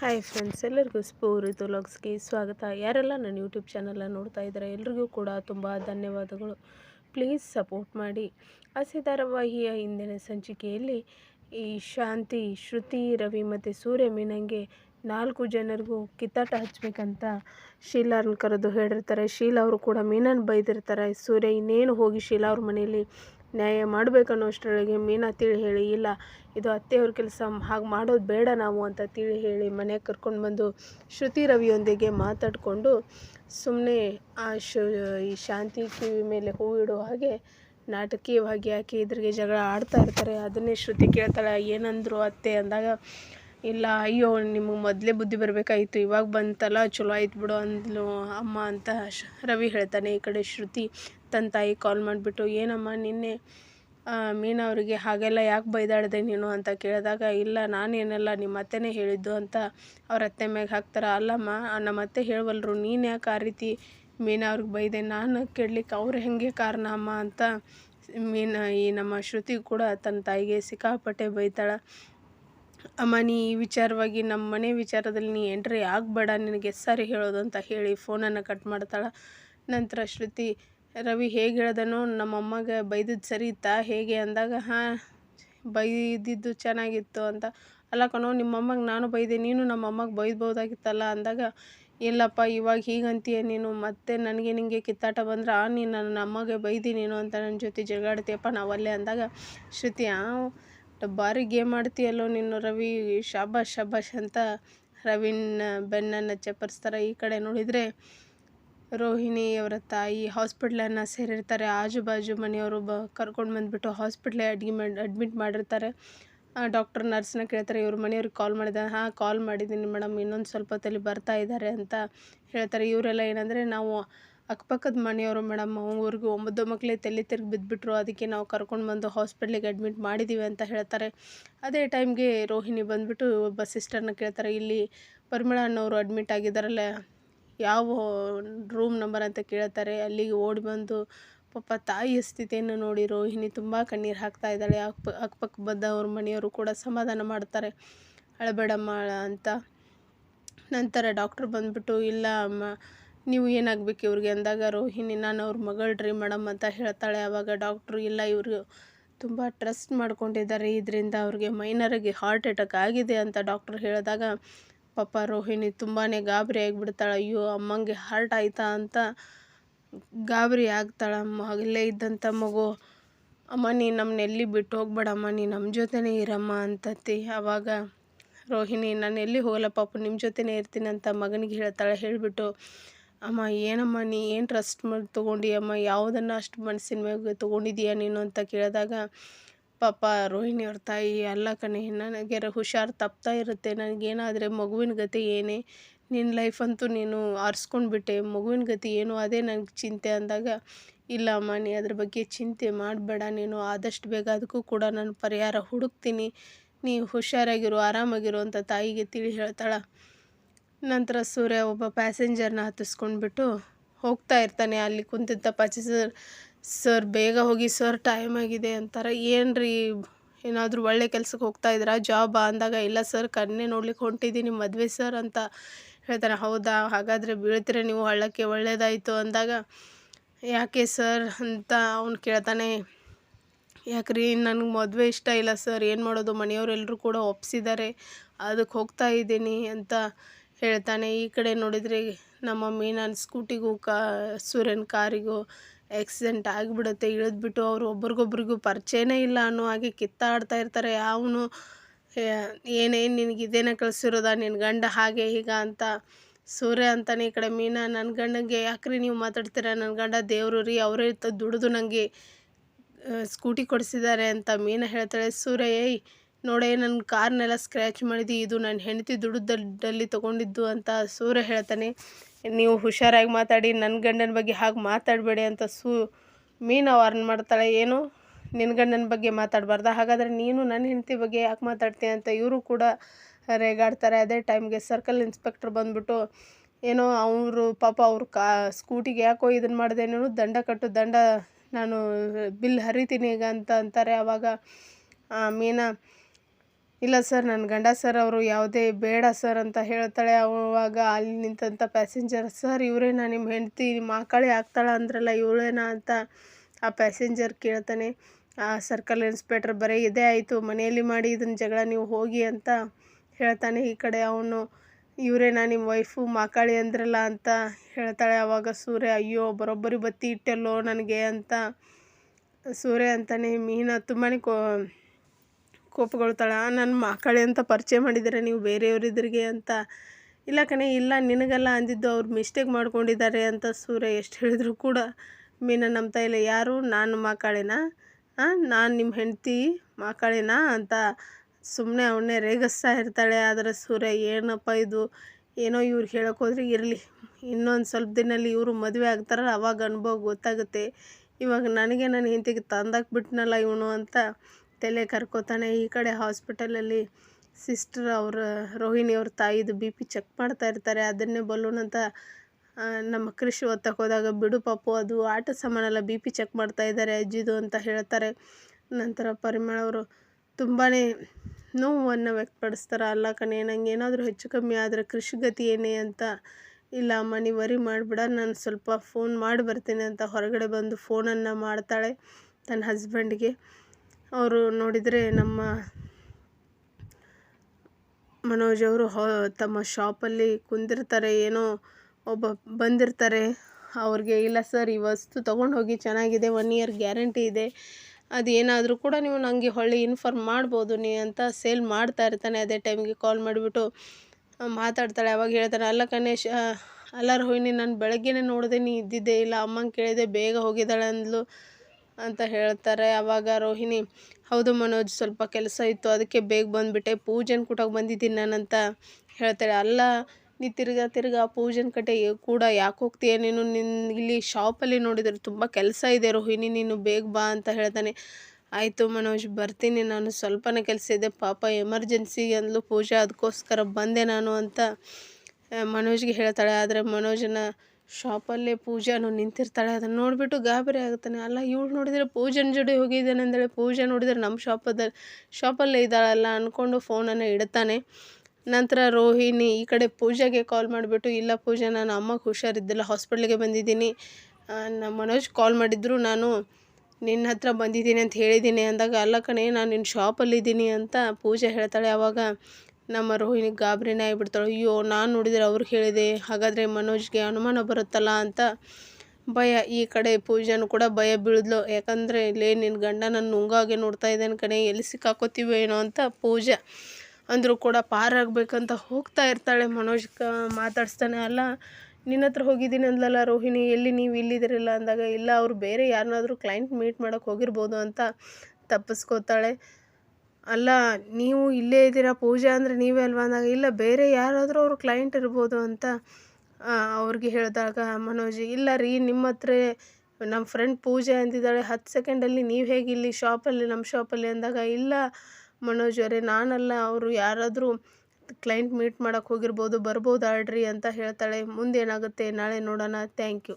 Hi friends ಎಲ್ಲರಿಗೂ ಸ್ಫೂರಿತು ವ್ಲಾಗ್ಸ್ಗೆ ಸ್ವಾಗತ. ಯಾರೆಲ್ಲ ನನ್ನ ಯೂಟ್ಯೂಬ್ ಚಾನಲ ನೋಡ್ತಾ ಇದ್ದಾರೆ, ಎಲ್ರಿಗೂ ಕೂಡ ತುಂಬ ಧನ್ಯವಾದಗಳು. ಪ್ಲೀಸ್ ಸಪೋರ್ಟ್ ಮಾಡಿ. ಹಸಿ ಧಾರಾವಾಹಿಯ ಇಂದಿನ ಸಂಚಿಕೆಯಲ್ಲಿ ಈ ಶಾಂತಿ, ಶ್ರುತಿ, ರವಿ ಮತ್ತು ಸೂರ್ಯ ಮೀನಂಗೆ ನಾಲ್ಕು ಜನರಿಗೂ ಕಿತ್ತಾಟ ಹಚ್ಬೇಕಂತ ಶೀಲಾರನ್ನ ಕರೆದು ಹೇಳಿರ್ತಾರೆ. ಶೀಲಾ ಅವರು ಕೂಡ ಮೀನನ್ನು ಬೈದಿರ್ತಾರೆ. ಸೂರ್ಯ ಇನ್ನೇನು ಹೋಗಿ ಶೀಲಾ ಅವ್ರ ಮನೆಯಲ್ಲಿ ನ್ಯಾಯ ಮಾಡಬೇಕನ್ನೋ ಅಷ್ಟರೊಳಗೆ ಮೀನಾ ತಿಳಿ ಹೇಳಿ, ಇಲ್ಲ, ಇದು ಅತ್ತೆಯವ್ರ ಕೆಲಸ, ಹಾಗೆ ಮಾಡೋದು ಬೇಡ ನಾವು ಅಂತ ತಿಳಿ ಹೇಳಿ ಮನೆಗೆ ಕರ್ಕೊಂಡು ಬಂದು ಶ್ರುತಿ ರವಿಯೊಂದಿಗೆ ಮಾತಾಡಿಕೊಂಡು ಸುಮ್ಮನೆ ಆ ಶು, ಈ ಶಾಂತಿ ಕಿವಿ ಮೇಲೆ ಹೂವಿಡೋ ಹಾಗೆ ನಾಟಕೀಯವಾಗಿ ಆಕೆ ಇದ್ರಿಗೆ ಜಗಳ ಆಡ್ತಾ ಇರ್ತಾರೆ. ಅದನ್ನೇ ಶ್ರುತಿ ಕೇಳ್ತಾಳೆ, ಏನಂದ್ರು ಅತ್ತೆ ಅಂದಾಗ ಇಲ್ಲ, ಅಯ್ಯೋ, ನಿಮಗೆ ಮೊದಲೇ ಬುದ್ಧಿ ಬರಬೇಕಾಗಿತ್ತು ಇವಾಗ ಬಂತಲ್ಲ, ಚಲೋ ಆಯ್ತು ಬಿಡು ಅಂದ್ಲು ಅಮ್ಮ ಅಂತ ಶ, ರವಿ ಹೇಳ್ತಾನೆ ಈ ಕಡೆ ಶ್ರುತಿ ತನ್ನ ತಾಯಿ ಕಾಲ್ ಮಾಡಿಬಿಟ್ಟು, ಏನಮ್ಮ ನಿನ್ನೆ ಮೀನಾ ಅವರಿಗೆ ಹಾಗೆಲ್ಲ ಯಾಕೆ ಬೈದಾಡಿದೆ ನೀನು ಅಂತ ಕೇಳಿದಾಗ, ಇಲ್ಲ, ನಾನೇನಲ್ಲ ನಿಮ್ಮ ಅತ್ತೆನೇ ಹೇಳಿದ್ದು ಅಂತ ಅವ್ರ ಅತ್ತೆ ಮ್ಯಾಗೆ ಹಾಕ್ತಾರೆ, ಅಲ್ಲಮ್ಮ ನಮ್ಮ ಅತ್ತೆ ಹೇಳುವಲ್ರು, ನೀನು ಯಾಕೆ ಆ ರೀತಿ ಮೀನಾ ಅವ್ರಿಗೆ ಬೈದೆ, ನಾನು ಕೇಳಲಿಕ್ಕೆ ಅವ್ರು ಹೆಂಗೆ ಕಾರಣ ಅಮ್ಮ ಅಂತ ಮೀನಾ ಈ ನಮ್ಮ ಶ್ರುತಿ ಕೂಡ ತನ್ನ ತಾಯಿಗೆ ಸಿಕ್ಕಾಪಟ್ಟೆ ಬೈತಾಳೆ. ಅಮ್ಮ ನೀ ವಿಚಾರವಾಗಿ ನಮ್ಮ ಮನೆ ವಿಚಾರದಲ್ಲಿ ನೀ ಎಂಟ್ರಿ ಆಗಬೇಡ, ನಿನಗೆ ಸರಿ ಹೇಳೋದು ಅಂತ ಹೇಳಿ ಫೋನನ್ನು ಕಟ್ ಮಾಡ್ತಾಳೆ. ನಂತರ ಶ್ರುತಿ, ರವಿ ಹೇಗೆ ಹೇಳ್ದನೋ, ನಮ್ಮ ಅಮ್ಮಗೆ ಬೈದಿದ್ದು ಸರಿ ಇತ್ತಾ? ಹೇಗೆ? ಅಂದಾಗ, ಹಾಂ, ಬೈದಿದ್ದು ಚೆನ್ನಾಗಿತ್ತು ಅಂತ. ಅಲ್ಲ ಕಣೋ, ನಿಮ್ಮ ಅಮ್ಮಗೆ ನಾನು ಬೈದೆ, ನೀನು ನಮ್ಮ ಅಮ್ಮಗೆ ಬೈದ್ಬೋದಾಗಿತ್ತಲ್ಲ ಅಂದಾಗ, ಇಲ್ಲಪ್ಪ, ಇವಾಗ ಹೀಗಂತೀಯ ನೀನು? ಮತ್ತೆ ನನಗೆ ನಿನಗೆ ಕಿತ್ತಾಟ ಬಂದ್ರೆ ಆ, ನೀನು ನನ್ನ ಅಮ್ಮಗೆ ಬೈದಿ ನೀನು ಅಂತ ನನ್ನ ಜೊತೆ ಜಗಾಡ್ತೀಯಪ್ಪ ನಾವಲ್ಲೇ? ಅಂದಾಗ, ಶ್ರುತಿ ಭಾರಿ ಗೇಮ್ ಆಡ್ತೀಯಲ್ಲೋ ನೀನು ರವಿ? ಶಾಬಾಷ್ ಶಾಬಾಷ್ ಅಂತ ರವಿನ, ಬೆನ್ನನ್ನು ಚಪ್ಪರಿಸ್ತಾರೆ. ಈ ಕಡೆ ನೋಡಿದರೆ ರೋಹಿಣಿ ಅವರ ತಾಯಿ ಹಾಸ್ಪಿಟ್ಲನ್ನು ಸೇರಿರ್ತಾರೆ. ಆಜು ಬಾಜು ಮನೆಯವರು ಬ, ಕರ್ಕೊಂಡು ಬಂದುಬಿಟ್ಟು ಹಾಸ್ಪಿಟ್ಲೇ ಮಾಡಿ, ಅಡ್ಮಿಟ್ ಮಾಡಿರ್ತಾರೆ. ಡಾಕ್ಟರ್ ನರ್ಸ್ನ ಕೇಳ್ತಾರೆ, ಇವ್ರ ಮನೆಯವ್ರಿಗೆ ಕಾಲ್ ಮಾಡಿದ, ಹಾಂ, ಕಾಲ್ ಮಾಡಿದ್ದೀನಿ ಮೇಡಮ್, ಇನ್ನೊಂದು ಸ್ವಲ್ಪ ಹೊತ್ತಲ್ಲಿ ಬರ್ತಾ ಇದ್ದಾರೆ ಅಂತ ಹೇಳ್ತಾರೆ. ಇವರೆಲ್ಲ ಏನಂದರೆ, ನಾವು ಅಕ್ಕಪಕ್ಕದ ಮನೆಯವರು ಮೇಡಮ್ ಅವ್ರಿಗೂ ಒಂಬತ್ತು ಮಕ್ಕಳೇ ತಲೆ ತಿರುಗಿ ಬಿದ್ದುಬಿಟ್ರು ಅದಕ್ಕೆ ನಾವು ಕರ್ಕೊಂಡು ಬಂದು ಹಾಸ್ಪಿಟ್ಲಿಗೆ ಅಡ್ಮಿಟ್ ಮಾಡಿದ್ದೀವಿ ಅಂತ ಹೇಳ್ತಾರೆ. ಅದೇ ಟೈಮ್ಗೆ ರೋಹಿಣಿ ಬಂದುಬಿಟ್ಟು ಒಬ್ಬ ಸಿಸ್ಟರ್ನ ಕೇಳ್ತಾರೆ, ಇಲ್ಲಿ ಪರಿಮಳ ಅನ್ನೋರು ಅಡ್ಮಿಟ್ ಆಗಿದ್ದಾರಲ್ಲ ಯಾವ ರೂಮ್ ನಂಬರ್ ಅಂತ ಕೇಳ್ತಾರೆ. ಅಲ್ಲಿಗೆ ಓಡಿ ಬಂದು, ಪಾಪ ತಾಯಿಯ ಸ್ಥಿತಿಯನ್ನು ನೋಡಿ ರೋಹಿಣಿ ತುಂಬ ಕಣ್ಣೀರು ಹಾಕ್ತಾ ಇದ್ದಾಳೆ ಅಕ್ಕ ಅಕ್ಕಪಕ್ಕ ಬಂದವ್ರ ಮನೆಯವರು ಕೂಡ ಸಮಾಧಾನ ಮಾಡ್ತಾರೆ. ಅಳಬೇಡಮ್ಮ ಅಂತ. ನಂತರ ಡಾಕ್ಟ್ರ್ ಬಂದುಬಿಟ್ಟು, ಇಲ್ಲ ಅಮ್ಮ ನೀವು ಏನಾಗಬೇಕು? ಇವ್ರಿಗೆ ಅಂದಾಗ ರೋಹಿಣಿ, ನಾನು ಅವ್ರ ಮಗಳ್ರಿ ಮೇಡಮ್ ಅಂತ ಹೇಳ್ತಾಳೆ. ಆವಾಗ ಡಾಕ್ಟ್ರು, ಇಲ್ಲ ಇವರು ತುಂಬ ಟ್ರಸ್ಟ್ ಮಾಡ್ಕೊಂಡಿದ್ದಾರೆ. ಇದರಿಂದ ಅವ್ರಿಗೆ ಮೈನರಿಗೆ ಹಾರ್ಟ್ ಅಟ್ಯಾಕ್ ಆಗಿದೆ ಅಂತ ಡಾಕ್ಟ್ರು ಹೇಳಿದಾಗ, ಪಾಪ ರೋಹಿಣಿ ತುಂಬಾ ಗಾಬರಿ ಆಗಿಬಿಡ್ತಾಳೆ. ಅಯ್ಯೋ, ಅಮ್ಮಂಗೆ ಹಾರ್ಟ್ ಆಯ್ತಾ ಅಂತ ಗಾಬರಿ ಆಗ್ತಾಳೆ ಮಗಲೇ ಇದ್ದಂಥ ಮಗು, ಅಮ್ಮ ನೀ ನಮ್ಮನ್ನ ಎಲ್ಲಿ ಬಿಟ್ಟು ಹೋಗ್ಬೇಡಮ್ಮ ನೀ ನಮ್ಮ ಜೊತೆನೇ ಇರಮ್ಮ ಅಂತತಿ. ಆವಾಗ ರೋಹಿಣಿ, ನಾನು ಎಲ್ಲಿ ಹೋಗಲ್ಲ ಪಾಪ ನಿಮ್ಮ ಜೊತೆನೇ ಇರ್ತೀನಿ ಅಂತ ಮಗನಿಗೆ ಹೇಳ್ತಾಳೆ. ಹೇಳಿಬಿಟ್ಟು ಅಮ್ಮ, ಏನಮ್ಮ ನೀ ಏನು ಟ್ರಸ್ಟ್ ಮಾಡಿ ತೊಗೊಂಡಿ ಅಮ್ಮ? ಯಾವುದನ್ನು ಅಷ್ಟು ಮನಸ್ಸಿನ ಮ್ಯಾಗ ತೊಗೊಂಡಿದೀಯ ನೀನು ಅಂತ ಕೇಳಿದಾಗ, ಪಾಪ ರೋಹಿಣಿ ಅವ್ರ ತಾಯಿ, ಅಲ್ಲ ಕಣೆ, ನನಗೆ ಹುಷಾರು ತಪ್ತಾ ಇರುತ್ತೆ. ನನಗೇನಾದರೆ ಮಗುವಿನ ಗತಿ ಏನೇ? ನಿನ್ನ ಲೈಫ್ ಅಂತೂ ನೀನು ಆರಿಸ್ಕೊಂಡ್ಬಿಟ್ಟೆ ಮಗುವಿನ ಗತಿ ಏನು? ಅದೇ ನನಗೆ ಚಿಂತೆ ಅಂದಾಗ, ಇಲ್ಲ ಅಮ್ಮ, ನೀ ಅದ್ರ ಬಗ್ಗೆ ಚಿಂತೆ ಮಾಡಬೇಡ. ನೀನು ಆದಷ್ಟು ಬೇಗ ಅದಕ್ಕೂ ಕೂಡ ನಾನು ಪರಿಹಾರ ಹುಡುಕ್ತೀನಿ. ನೀ ಹುಷಾರಾಗಿರು, ಆರಾಮಾಗಿರು ಅಂತ ತಾಯಿಗೆ ತಿಳಿ ಹೇಳ್ತಾಳೆ. ನಂತರ ಸೂರ್ಯ ಒಬ್ಬ ಪ್ಯಾಸೆಂಜರ್ನ ಹತ್ತಿಸ್ಕೊಂಡ್ಬಿಟ್ಟು ಹೋಗ್ತಾ ಇರ್ತಾನೆ ಅಲ್ಲಿ ಕುಂತಿದ್ದ ಪ್ಯಾಸೆಂಜರ್ ಸರ್ ಬೇಗ ಹೋಗಿ, ಸರ್ ಟೈಮ್ ಆಗಿದೆ ಅಂತಾರೆ. ಏನು ರೀ ಏನಾದರೂ ಒಳ್ಳೆ ಕೆಲಸಕ್ಕೆ ಹೋಗ್ತಾ ಇದ್ದೀರಾ? ಜಾಬ್ ಅಂದಾಗ, ಇಲ್ಲ, ಸರ್, ಕಣ್ಣೆ ನೋಡ್ಲಿಕ್ಕೆ ಹೊಂಟಿದ್ದೀನಿ, ಮದುವೆ, ಸರ್ ಅಂತ ಹೇಳ್ತಾನೆ. ಹೌದಾ? ಹಾಗಾದರೆ ಬೀಳ್ತೀರ ನೀವು? ಹಳ್ಳಕ್ಕೆ ಒಳ್ಳೆಯದಾಯಿತು ಅಂದಾಗ, ಯಾಕೆ, ಸರ್? ಅಂತ ಅವ್ನು ಕೇಳ್ತಾನೆ. ಯಾಕ್ರಿ, ನನಗೆ ಮದುವೆ ಇಷ್ಟ ಇಲ್ಲ, ಸರ್. ಏನು ಮಾಡೋದು? ಮನೆಯವರೆಲ್ಲರೂ ಕೂಡ ಒಪ್ಸಿದ್ದಾರೆ. ಅದಕ್ಕೆ ಹೋಗ್ತಾ ಇದ್ದೀನಿ ಅಂತ ಹೇಳ್ತಾನೆ, ಈ ಕಡೆ ನೋಡಿದರೆ ನಮ್ಮ ಮೀನನ್ ಸ್ಕೂಟಿಗೂ ಕಾ, ಸೂರ್ಯನ ಕಾರಿಗೂ ಆಕ್ಸಿಡೆಂಟ್ ಆಗಿಬಿಡುತ್ತೆ. ಇಳಿದ್ಬಿಟ್ಟು ಅವರು ಒಬ್ರಿಗೊಬ್ರಿಗೂ ಪರಿಚಯನೇ ಇಲ್ಲ ಅನ್ನೋ ಹಾಗೆ ಕಿತ್ತಾಡ್ತಾ ಇರ್ತಾರೆ. ಅವನು ಏನೇನು ನಿನಗೆ ಇದೇನ ಕಳಿಸಿರೋದ? ನಿನ್ನ ಗಂಡ ಹಾಗೆ ಹೀಗ ಅಂತ ಸೂರ್ಯ ಅಂತಾನೆ ಈ ಕಡೆ, ಮೀನಾ ನನ್ನ ಗಂಡಂಗೆ ಯಾಕ್ರಿ ನೀವು ಮಾತಾಡ್ತೀರ? ನನ್ನ ಗಂಡ ದೇವರು ರೀ, ಅವರೇ ದುಡಿದು ನನಗೆ ಸ್ಕೂಟಿ ಕೊಡಿಸಿದ್ದಾರೆ ಅಂತ ಮೀನಾ ಹೇಳ್ತಾಳೆ. ಸೂರ್ಯ, ಏಯ್ ನೋಡೇ ನನ್ನ ಕಾರ್ನೆಲ್ಲ ಸ್ಕ್ರ್ಯಾಚ್ ಮಾಡಿದ್ದು ಇದು ನನ್ನ ಹೆಂಡತಿ ದುಡ್ಡಲ್ಲಿ ತೊಗೊಂಡಿದ್ದು ಅಂತ ಸೂರ್ಯ ಹೇಳ್ತಾನೆ. ನೀವು ಹುಷಾರಾಗಿ ಮಾತಾಡಿ ನನ್ನ ಗಂಡನ ಬಗ್ಗೆ ಹಾಗೆ ಮಾತಾಡಬೇಡಿ ಅಂತ ಸೂ, ಮೀನು ವಾರ್ನ್ ಮಾಡ್ತಾಳೆ. ಏನು? ನಿನ್ನ ಗಂಡನ ಬಗ್ಗೆ ಮಾತಾಡಬಾರ್ದ? ಹಾಗಾದರೆ ನೀನು ನನ್ನ ಹೆಂಡತಿ ಬಗ್ಗೆ ಯಾಕೆ ಮಾತಾಡ್ತೀಯ ಅಂತ ಇವರು ಕೂಡ ರೇಗಾಡ್ತಾರೆ. ಅದೇ ಟೈಮ್ಗೆ ಸರ್ಕಲ್ ಇನ್ಸ್ಪೆಕ್ಟರ್ ಬಂದುಬಿಟ್ಟು, ಏನೋ ಅವರು ಪಾಪ ಅವ್ರು ಕಾ ಸ್ಕೂಟಿಗೆ ಯಾಕೋ ಇದನ್ನು ಮಾಡಿದೆ ನೀನು ದಂಡ ಕಟ್ಟು, ದಂಡ ನಾನು ಬಿಲ್ ಹರಿತೀನಿ ಈಗ ಅಂತ ಅಂತಾರೆ. ಆವಾಗ ಮೀನಾ ಇಲ್ಲ ಸರ್ ನನ್ನ ಗಂಡ ಸರ್ ಅವರು ಯಾವುದೇ ಬೇಡ ಸರ್ ಅಂತ ಹೇಳ್ತಾಳೆ. ಅವಾಗ ಅಲ್ಲಿ ನಿಂತಂಥ ಪ್ಯಾಸೆಂಜರ್ ಸರ್ ಇವರೇನಾ ನಿಮ್ಮ ಹೆಂಡತಿ ಮಾಕಾಳಿ ಆಗ್ತಾಳೆ ಅಂದ್ರಲ್ಲ ಇವಳೇನಾ ಅಂತ ಆ ಪ್ಯಾಸೆಂಜರ್ ಕೇಳ್ತಾನೆ. ಆ ಸರ್ಕಲ್ ಇನ್ಸ್ಪೆಕ್ಟರ್ ಬರೀ, ಇದೇ ಆಯಿತು, ಮನೆಯಲ್ಲಿ ಮಾಡಿ ಇದನ್ನ ಜಗಳ, ನೀವು ಹೋಗಿ ಅಂತ ಹೇಳ್ತಾನೆ ಈ ಕಡೆ ಅವನು. ಇವರೇನಾ ನಿಮ್ಮ ವೈಫು ಮಾಕಾಳಿ ಅಂದ್ರಲ್ಲ ಅಂತ ಹೇಳ್ತಾಳೆ. ಅವಾಗ ಸೂರ್ಯ, ಅಯ್ಯೋ, ಬರೋಬ್ಬರಿ ಬತ್ತಿ ಇಟ್ಟಲ್ಲೋ ನನಗೆ ಅಂತ. ಸೂರ್ಯ ಅಂತಾನೆ, ಮೀನಾ ತುಂಬಾ ಕೋ ಕೋಪಗೊಳ್ತಾಳೆ ನನ್ನ ಮಕ್ಕಳೇ ಅಂತ ಪರಿಚಯ ಮಾಡಿದರೆ, ನೀವು ಬೇರೆಯವರಿದ್ರಿಗೆ ಅಂತ. ಇಲ್ಲ ಕಣೆ, ಇಲ್ಲ, ನಿನಗೆಲ್ಲ ಅಂದಿದ್ದು ಅವ್ರು ಮಿಸ್ಟೇಕ್ ಮಾಡ್ಕೊಂಡಿದ್ದಾರೆ ಅಂತ ಸೂರ್ಯ ಎಷ್ಟು ಹೇಳಿದ್ರು ಕೂಡ ಮೀನ ನಂಬ್ತಾ ಇಲ್ಲ. ಯಾರು? ನಾನು ಮಾಕಾಳಿನಾ ನಾನು ನಿಮ್ಮ ಹೆಂಡತಿ ಮಾಕಾಳಿನಾ ಅಂತ ಸುಮ್ಮನೆ ಅವನ್ನೇ ರೇಗಿಸ್ತಾ ಇರ್ತಾಳೆ. ಆದರೆ ಸೂರ್ಯ, ಏನಪ್ಪ ಇದು? ಏನೋ ಇವ್ರು ಹೇಳೋಕೆ ಹೋದ್ರೆ ಇರಲಿ. ಇನ್ನೊಂದು ಸ್ವಲ್ಪ ದಿನಲ್ಲಿ ಇವರು ಮದುವೆ ಆಗ್ತಾರಲ್ಲ ಅವಾಗ ಅನುಭವ ಗೊತ್ತಾಗುತ್ತೆ. ಇವಾಗ ನನಗೆ ನನ್ನ ಹೆಂಡತಿಗೆ ತಂದಾಕ್ಬಿಟ್ನಲ್ಲ ಇವನು ಅಂತ ತಲೆ ಕರ್ಕೋತಾನೆ. ಈ ಕಡೆ ಹಾಸ್ಪಿಟಲಲ್ಲಿ ಸಿಸ್ಟರ್ ಅವ್ರ, ರೋಹಿಣಿ ಅವ್ರ ತಾಯಿದು ಬಿ ಪಿ ಚೆಕ್ ಮಾಡ್ತಾ ಇರ್ತಾರೆ. ಅದನ್ನೇ ಬಲೂನ್ ಅಂತ ನಮ್ಮ ಕೃಷಿ ಓದ್ತಕ್ಕೆ ಹೋದಾಗ ಬಿಡು ಪಾಪು, ಅದು ಆಟ ಸಾಮಾನೆಲ್ಲ ಬಿ ಪಿ ಚೆಕ್ ಮಾಡ್ತಾ ಇದ್ದಾರೆ ಅಜ್ಜಿದು ಅಂತ ಹೇಳ್ತಾರೆ. ನಂತರ ಪರಿಮಳ ಅವರು ತುಂಬಾ ನೋವನ್ನು ವ್ಯಕ್ತಪಡಿಸ್ತಾರೆ. ಅಲ್ಲ ಕಣೆ, ನಂಗೆ ಏನಾದರೂ ಹೆಚ್ಚು ಕಮ್ಮಿ ಆದರೆ ಕೃಷಿ ಗತಿ ಏನೇ ಅಂತ ಇಲ್ಲ ಅಮ್ಮ ನೀವು ವರಿ ಮಾಡಿಬಿಡ, ನಾನು ಸ್ವಲ್ಪ ಫೋನ್ ಮಾಡಿ ಬರ್ತೀನಿ ಅಂತ ಹೊರಗಡೆ ಬಂದು ಫೋನನ್ನು ಮಾಡ್ತಾಳೆ ತನ್ನ ಹಸ್ಬೆಂಡ್ಗೆ ಅವರು ನೋಡಿದರೆ ನಮ್ಮ ಮನೋಜ್ ಅವರು ತಮ್ಮ ಶಾಪಲ್ಲಿ ಕುಂದಿರ್ತಾರೆ, ಏನೋ ಒಬ್ಬ ಬಂದಿರ್ತಾರೆ. ಅವ್ರಿಗೆ, ಇಲ್ಲ ಸರ್, ಈ ವಸ್ತು ತೊಗೊಂಡು ಹೋಗಿ ಚೆನ್ನಾಗಿದೆ ಒನ್ ಇಯರ್ ಗ್ಯಾರಂಟಿ ಇದೆ. ಅದು ಏನಾದರೂ ಕೂಡ ನೀವು ನನಗೆ ಹೊಳ್ಳಿ ಇನ್ಫಾರ್ಮ್ ಮಾಡ್ಬೋದು, ನೀ ಅಂತ ಸೇಲ್ ಮಾಡ್ತಾ ಇರ್ತಾನೆ ಅದೇ ಟೈಮ್ಗೆ ಕಾಲ್ ಮಾಡಿಬಿಟ್ಟು ಮಾತಾಡ್ತಾಳೆ. ಅವಾಗ ಹೇಳ್ತಾನೆ, ಅಲ್ಲ ಕಣೇಶ ಅಲ್ಲ ರೋಹಿಣಿ ನಾನು ಬೆಳಗ್ಗೆನೇ ನೋಡಿದೆ, ನೀ ಇದ್ದಿದ್ದೆ ಇಲ್ಲ. ಅಮ್ಮಂಗೆ ಕೇಳಿದೆ, ಬೇಗ ಹೋಗಿದ್ದಾಳೆ ಅಂದ್ಲು. ಅಂತ ಹೇಳ್ತಾರೆ. ಅವಾಗ ರೋಹಿಣಿ, ಹೌದು ಮನೋಜ್, ಸ್ವಲ್ಪ ಕೆಲಸ ಇತ್ತು, ಅದಕ್ಕೆ ಬೇಗ ಬಂದುಬಿಟ್ಟೆ. ಪೂಜೆನ ಕೂಟಕ್ಕೆ ಬಂದಿದ್ದೀನಿ ನಾನಂತ ಹೇಳ್ತಾಳೆ. ಅಲ್ಲ, ನೀ ತಿರ್ಗಾ ತಿರ್ಗಾ ಪೂಜೆನ ಕಡೆ ಕೂಡ ಯಾಕೆ ಹೋಗ್ತೀಯ? ನೀನು ನಿನ್ನ ಇಲ್ಲಿ ಶಾಪಲ್ಲಿ ನೋಡಿದರೆ ತುಂಬ ಕೆಲಸ ಇದೆ ರೋಹಿಣಿ, ನೀನು ಬೇಗ ಬಾ ಅಂತ ಹೇಳ್ತಾನೆ. ಆಯಿತು ಮನೋಜ್, ಬರ್ತೀನಿ. ನಾನು ಸ್ವಲ್ಪನೇ ಕೆಲಸ ಇದೆ. ಪಾಪ ಎಮರ್ಜೆನ್ಸಿ ಅಂದಲು ಪೂಜಾ, ಅದಕ್ಕೋಸ್ಕರ ಬಂದೆ ನಾನು ಅಂತ ಮನೋಜ್ಗೆ ಹೇಳ್ತಾಳೆ. ಆದರೆ ಮನೋಜನ ಶಾಪಲ್ಲೇ ಪೂಜಾನು ನಿಂತಿರ್ತಾಳೆ. ಅದನ್ನು ನೋಡಿಬಿಟ್ಟು ಗಾಬರಿ ಆಗುತ್ತಾನೆ. ಅಲ್ಲ, ಇವಳು ನೋಡಿದರೆ ಪೂಜನ ಜೋಡಿ ಹೋಗಿದ್ದಾನೆ ಅಂದೇಳಿ ಪೂಜೆ ನೋಡಿದರೆ ನಮ್ಮ ಶಾಪದ ಶಾಪಲ್ಲೇ ಇದ್ದಾಳಲ್ಲ ಅಂದ್ಕೊಂಡು ಫೋನನ್ನು ಇಡ್ತಾನೆ. ನಂತರ ರೋಹಿಣಿ ಈ ಕಡೆ ಪೂಜಾಗೆ ಕಾಲ್ ಮಾಡಿಬಿಟ್ಟು, ಇಲ್ಲ ಪೂಜಾ, ನಾನು ಅಮ್ಮಗೆ ಹುಷಾರಿದ್ದಿಲ್ಲ ಹಾಸ್ಪಿಟ್ಲಿಗೆ ಬಂದಿದ್ದೀನಿ. ನಮ್ಮ ಮನೋಜ್ ಕಾಲ್ ಮಾಡಿದ್ರು, ನಾನು ನಿನ್ನ ಹತ್ರ ಬಂದಿದ್ದೀನಿ ಅಂತ ಹೇಳಿದ್ದೀನಿ ಅಂದಾಗ, ಅಲ್ಲ ಕಣೆ, ನಾನು ನಿನ್ನ ಶಾಪಲ್ಲಿದ್ದೀನಿ ಅಂತ ಪೂಜೆ ಹೇಳ್ತಾಳೆ. ಆವಾಗ ನಮ್ಮ ರೋಹಿಣಿ ಗಾಬರಿನೇ ಆಗಿಬಿಡ್ತಾಳೆ. ಅಯ್ಯೋ, ನಾನು ನೋಡಿದರೆ ಅವ್ರಿಗೆ ಹೇಳಿದೆ, ಹಾಗಾದರೆ ಮನೋಜ್ಗೆ ಅನುಮಾನ ಬರುತ್ತಲ್ಲ ಅಂತ ಭಯ. ಈ ಕಡೆ ಪೂಜಾನು ಕೂಡ ಭಯ ಬೀಳಿದ್ಲು. ಯಾಕಂದರೆ, ಲೇ ನಿನ್ನ ಗಂಡ ನನ್ನ ನುಂಗಾಗೆ ನೋಡ್ತಾ ಇದ್ದಾನೆ ಕಣೆ, ಎಲ್ಲಿ ಸಿಕ್ಕಾಕೋತೀವೋ ಏನೋ ಅಂತ ಪೂಜಾ ಅಂದರೂ ಕೂಡ ಪಾರಾಗಬೇಕಂತ ಹೋಗ್ತಾ ಇರ್ತಾಳೆ. ಮನೋಜ್ ಮಾತಾಡಿಸ್ತಾನೆ, ಅಲ್ಲ ನಿನ್ನ ಹತ್ರ ಹೋಗಿದ್ದೀನಿ ಅಂದ್ಲಲ್ಲ ರೋಹಿಣಿ, ಎಲ್ಲಿ ನೀವು ಇಲ್ಲಿದ್ದೀರಲ್ಲ ಅಂದಾಗ, ಇಲ್ಲ, ಅವ್ರು ಬೇರೆ ಯಾರನ್ನಾದರೂ ಕ್ಲೈಂಟ್ ಮೀಟ್ ಮಾಡೋಕ್ಕೆ ಹೋಗಿರ್ಬೋದು ಅಂತ ತಪ್ಪಿಸ್ಕೋತಾಳೆ. ಅಲ್ಲ, ನೀವು ಇಲ್ಲೇ ಇದ್ದೀರ ಪೂಜಾ ಅಂದರೆ ನೀವೇ ಅಲ್ವಾ? ಅಂದಾಗ, ಇಲ್ಲ, ಬೇರೆ ಯಾರಾದರೂ ಅವ್ರ ಕ್ಲೈಂಟ್ ಇರ್ಬೋದು ಅಂತ ಅವ್ರಿಗೆ ಹೇಳಿದಾಗ ಮನೋಜ್, ಇಲ್ಲ ರೀ, ನಿಮ್ಮ ಹತ್ರ ನಮ್ಮ ಫ್ರೆಂಡ್ ಪೂಜೆ ಅಂದಿದ್ದಾಳೆ, ಹತ್ತು ಸೆಕೆಂಡಲ್ಲಿ ನೀವು ಹೇಗೆ ಇಲ್ಲಿ ಶಾಪಲ್ಲಿ ನಮ್ಮ ಶಾಪಲ್ಲಿ ಅಂದಾಗ, ಇಲ್ಲ ಮನೋಜ್ ಅವರೇ, ನಾನಲ್ಲ, ಅವರು ಯಾರಾದರೂ ಕ್ಲೈಂಟ್ ಮೀಟ್ ಮಾಡೋಕ್ಕೆ ಹೋಗಿರ್ಬೋದು ಬರ್ಬೋದು ಆಡ್ರಿ ಅಂತ ಹೇಳ್ತಾಳೆ. ಮುಂದೇನಾಗುತ್ತೆ? ನಾಳೆ ನೋಡೋಣ. Thank you